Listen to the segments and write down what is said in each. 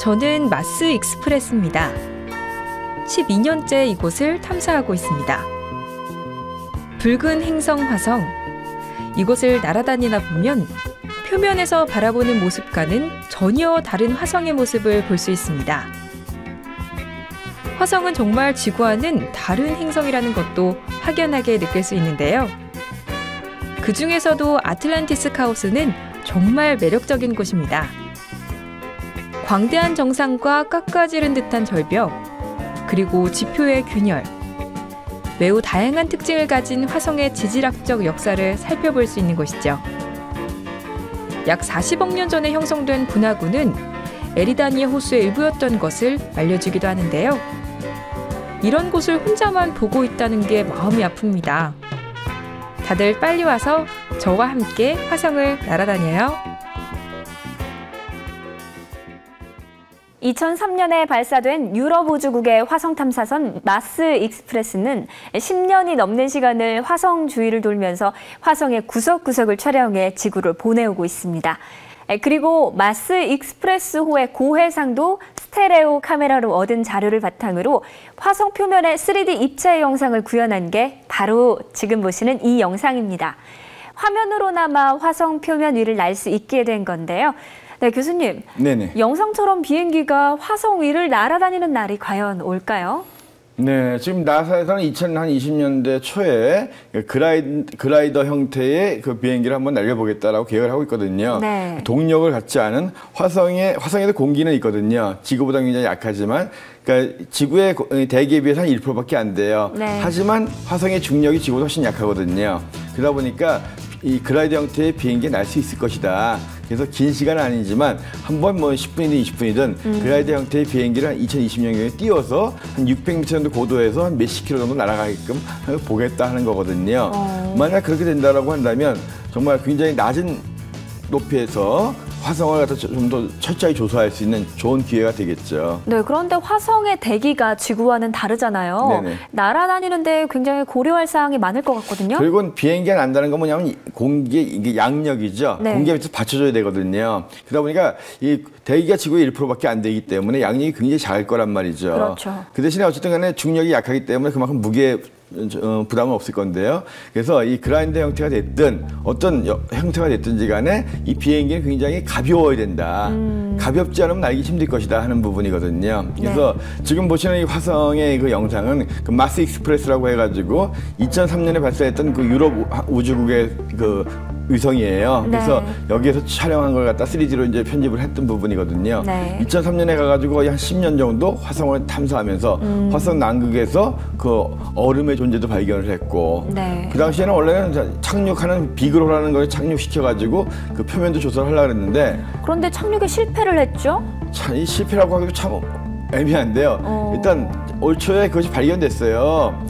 저는 마스 익스프레스입니다. 12년째 이곳을 탐사하고 있습니다. 붉은 행성 화성. 이곳을 날아다니다 보면 표면에서 바라보는 모습과는 전혀 다른 화성의 모습을 볼 수 있습니다. 화성은 정말 지구와는 다른 행성이라는 것도 확연하게 느낄 수 있는데요. 그 중에서도 아틀란티스 카오스는 정말 매력적인 곳입니다. 광대한 정상과 깎아지른 듯한 절벽, 그리고 지표의 균열, 매우 다양한 특징을 가진 화성의 지질학적 역사를 살펴볼 수 있는 곳이죠. 약 40억 년 전에 형성된 분화구는 에리다니아 호수의 일부였던 것을 알려주기도 하는데요. 이런 곳을 혼자만 보고 있다는 게 마음이 아픕니다. 다들 빨리 와서 저와 함께 화성을 날아다녀요. 2003년에 발사된 유럽 우주국의 화성 탐사선 마스 익스프레스는 10년이 넘는 시간을 화성 주위를 돌면서 화성의 구석구석을 촬영해 지구를 보내오고 있습니다. 그리고 마스 익스프레스호의 고해상도 스테레오 카메라로 얻은 자료를 바탕으로 화성 표면의 3D 입체 영상을 구현한 게 바로 지금 보시는 이 영상입니다. 화면으로나마 화성 표면 위를 날 수 있게 된 건데요. 네, 교수님. 네네. 영상처럼 비행기가 화성 위를 날아다니는 날이 과연 올까요? 네, 지금 나사에서는 2020년대 초에 그라이, 그라이더 형태의 그 비행기를 한번 날려보겠다라고 계획을 하고 있거든요. 네. 동력을 갖지 않은 화성에, 화성에도 공기는 있거든요. 지구보다 굉장히 약하지만, 그러니까 지구의 대기에 비해서 한 1%밖에 안 돼요. 네. 하지만 화성의 중력이 지구보다 훨씬 약하거든요. 그러다 보니까 이 그라이드 형태의 비행기 날수 있을 것이다. 그래서 긴 시간은 아니지만 한 번 뭐 10분이든 20분이든 음. 그라이드 형태의 비행기를 한 2020년에 띄워서 한 600m 정도 고도에서 한 몇십 킬로 정도 날아가게끔 보겠다 하는 거거든요. 어. 만약 그렇게 된다라고 한다면 정말 굉장히 낮은 높이에서 화성을 좀 더 철저히 조사할 수 있는 좋은 기회가 되겠죠. 네, 그런데 화성의 대기가 지구와는 다르잖아요. 네네. 날아다니는데 굉장히 고려할 사항이 많을 것 같거든요. 그리고 비행기가 난다는 건 뭐냐면 공기 이게 양력이죠. 네. 공기에 밑에서 받쳐줘야 되거든요. 그러다 보니까 이 대기가 지구의 1%밖에 안 되기 때문에 양력이 굉장히 작을 거란 말이죠. 그렇죠. 그 대신에 어쨌든 간에 중력이 약하기 때문에 그만큼 무게 어, 부담은 없을 건데요. 그래서 이 그라인더 형태가 됐든 어떤 형태가 됐든지 간에 이 비행기는 굉장히 가벼워야 된다. 음. 가볍지 않으면 날기 힘들 것이다 하는 부분이거든요. 그래서 네. 지금 보시는 이 화성의 그 영상은 그 마스 익스프레스라고 해가지고 2003년에 발사했던 그 유럽 우주국의 그 위성이에요. 네. 그래서 여기에서 촬영한 걸 갖다 3D로 이제 편집을 했던 부분이거든요. 네. 2003년에 가가지고 한 10년 정도 화성을 탐사하면서 음. 화성 남극에서 그 얼음의 존재도 발견을 했고 네. 그 당시에는 원래는 착륙하는 비그로라는 걸 착륙시켜가지고 그 표면도 조사를 하려고 했는데 그런데 착륙에 실패를 했죠? 참, 이 실패라고 하기도 참 애매한데요. 어. 일단 올 초에 그것이 발견됐어요.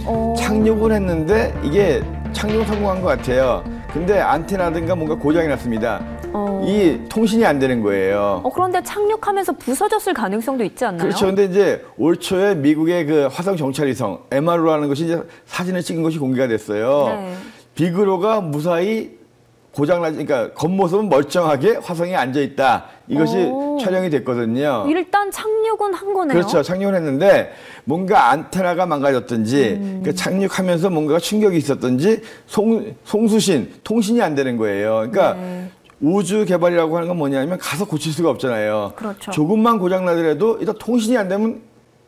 어. 착륙을 했는데 이게 착륙 성공한 것 같아요. 근데 안테나든가 뭔가 고장이 났습니다. 어... 이 통신이 안 되는 거예요. 어, 그런데 착륙하면서 부서졌을 가능성도 있지 않나요? 그렇죠. 근데 이제 올 초에 미국의 그 화성 정찰위성 MRO라는 것이 이제 사진을 찍은 것이 공개가 됐어요. 네. 비그로가 무사히 고장나지, 그러니까 겉모습은 멀쩡하게 화성에 앉아 있다. 이것이 오. 촬영이 됐거든요. 일단 착륙은 한 거네요. 그렇죠. 착륙을 했는데 뭔가 안테나가 망가졌든지 음. 그러니까 착륙하면서 뭔가 충격이 있었든지 송, 송수신, 통신이 안 되는 거예요. 그러니까 네. 우주 개발이라고 하는 건 뭐냐면 가서 고칠 수가 없잖아요. 그렇죠. 조금만 고장 나더라도 일단 통신이 안 되면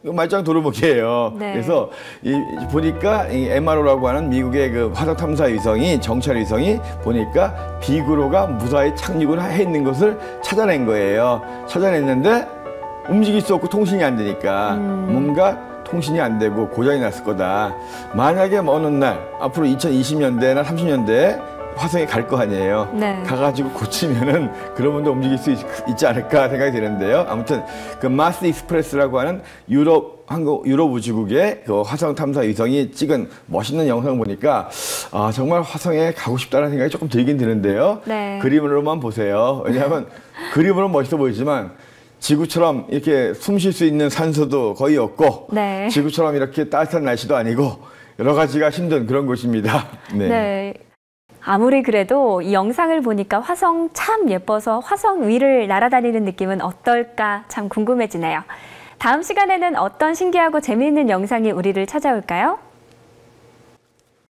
말짱 도루묵이에요. 네. 그래서 이, 보니까 이 MRO라고 하는 미국의 그 화성 탐사 위성이 정찰 위성이 보니까 비구로가 무사히 착륙을 해 있는 것을 찾아낸 거예요. 찾아냈는데 움직일 수 없고 통신이 안 되니까 음. 뭔가 통신이 안 되고 고장이 났을 거다. 만약에 어느 날 앞으로 2020년대나 30년대에 화성에 갈 거 아니에요. 네. 가가지고 고치면은 그러면도 움직일 수 있, 지 않을까 생각이 드는데요. 아무튼 그 마스 익스프레스라고 하는 유럽 한국 유럽 우주국의 그 화성 탐사 위성이 찍은 멋있는 영상을 보니까 아 정말 화성에 가고 싶다는 생각이 조금 들긴 드는데요. 네. 그림으로만 보세요. 왜냐하면 그림으로 멋있어 보이지만 지구처럼 이렇게 숨 쉴 수 있는 산소도 거의 없고 네. 지구처럼 이렇게 따뜻한 날씨도 아니고 여러 가지가 힘든 그런 곳입니다. 네. 네. 아무리 그래도 이 영상을 보니까 화성 참 예뻐서 화성 위를 날아다니는 느낌은 어떨까 참 궁금해지네요. 다음 시간에는 어떤 신기하고 재미있는 영상이 우리를 찾아올까요?